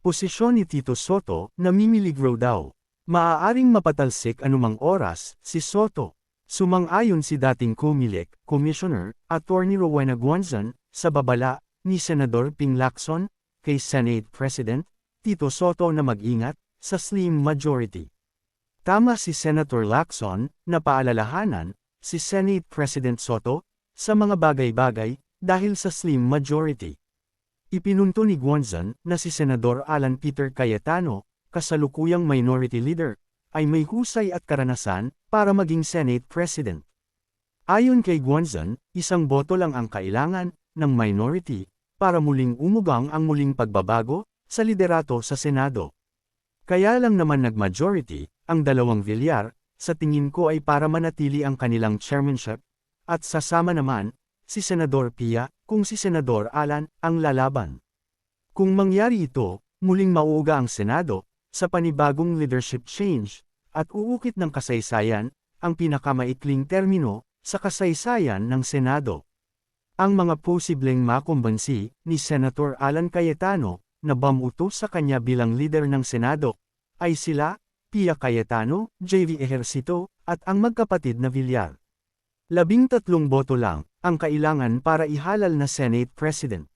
Posisyon ni Tito Soto, namimilig raw daw. Maaaring mapatalsik anumang oras, si Soto. Sumang-ayon si dating Comelec, Commissioner, Attorney Rowena Guanzon, sa babala, ni Senador Ping Lacson, kay Senate President, Tito Soto na mag-ingat, sa slim majority. Tama si Senator Lacson, na paalalahanan, si Senate President Soto, sa mga bagay-bagay, dahil sa slim majority. Ipinunto ni Guanzon na si Senador Alan Peter Cayetano, kasalukuyang minority leader, ay may husay at karanasan para maging Senate President. Ayon kay Guanzon, isang boto lang ang kailangan ng minority para muling umugang ang muling pagbabago sa liderato sa Senado. Kaya lang naman nag-majority, ang dalawang Villar, sa tingin ko ay para manatili ang kanilang chairmanship, at sasama naman, si Senador Pia, kung si Senador Alan, ang lalaban. Kung mangyari ito, muling mauuga ang Senado, sa panibagong leadership change, at uukit ng kasaysayan, ang pinakamaikling termino, sa kasaysayan ng Senado. Ang mga posibleng makumbansi, ni Senator Alan Cayetano, na bamuto sa kanya bilang leader ng Senado, ay sila, Pia Cayetano, JV Ejercito, at ang magkapatid na Villar. Labing tatlong boto lang, ang kailangan para ihalal na Senate President.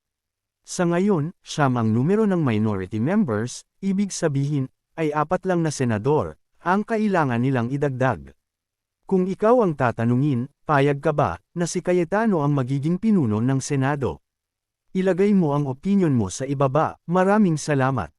Sa ngayon, siyam ang numero ng minority members, ibig sabihin, ay apat lang na senador, ang kailangan nilang idagdag. Kung ikaw ang tatanungin, payag ka ba, na si Cayetano ang magiging pinuno ng Senado? Ilagay mo ang opinion mo sa ibaba, maraming salamat.